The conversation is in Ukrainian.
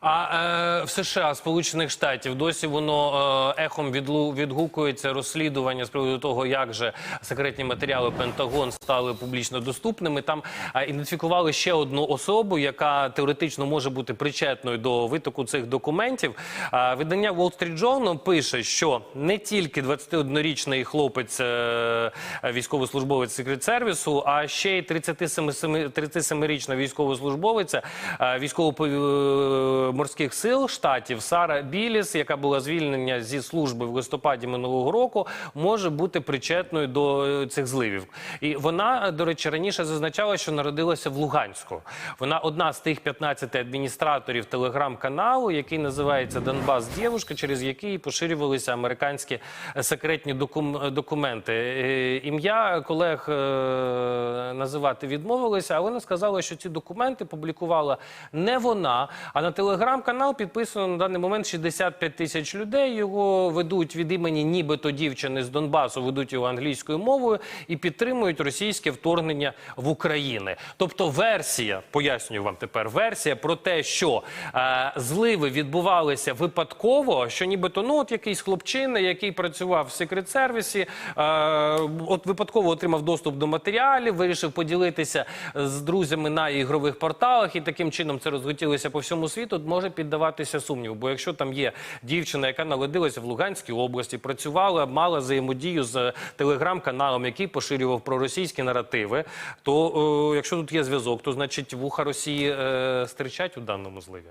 А е, в США, Сполучених Штатів, досі воно е, ехом відгукується розслідування з приводу того, як же секретні матеріали Пентагон стали публічно доступними. Там ідентифікували ще одну особу, яка теоретично може бути причетною до витоку цих документів. Видання Wall Street Journal пише, що не тільки 21-річний хлопець, е, військовослужбовець секрет сервісу, а ще й 37 37-річна військовослужбовиця е, військово-морських сил штатів Сара Біліс, яка була звільнена зі служби в листопаді минулого року, може бути причетною до е, цих зливів. І вона, до речі, раніше зазначала, що народилася в Луганську. Вона одна з тих 15 адміністраторів телеграм-каналу, який називається Донбас Дєвушка, через який поширювалися американські секретні документи. Е, Ім'я колег е, називати відмовилися, а вона сказала, що ці документи публікувала не вона, а на телеграм-канал підписано на даний момент 65 тисяч людей. Його ведуть від імені нібито дівчини з Донбасу, ведуть його англійською мовою і підтримують російське вторгнення в Україну. Тобто версія, пояснюю вам тепер, версія про те, що е, зливи відбувалися випадково, що нібито ну от якийсь хлопчина, який працював в секрет-сервісі, е, от випадково отримав доступ до матеріалів, вирішив поділитися з друзями на ігрових порталах, і таким чином це розлетілося по всьому світу. Може піддаватися сумніву. Бо якщо там є дівчина, яка народилася в Луганській області, працювала, мала взаємодію з телеграм-каналом, який поширював проросійські наративи, то е, якщо тут є зв'язок, то значить вуха Росії е, стирчать у даному зливі.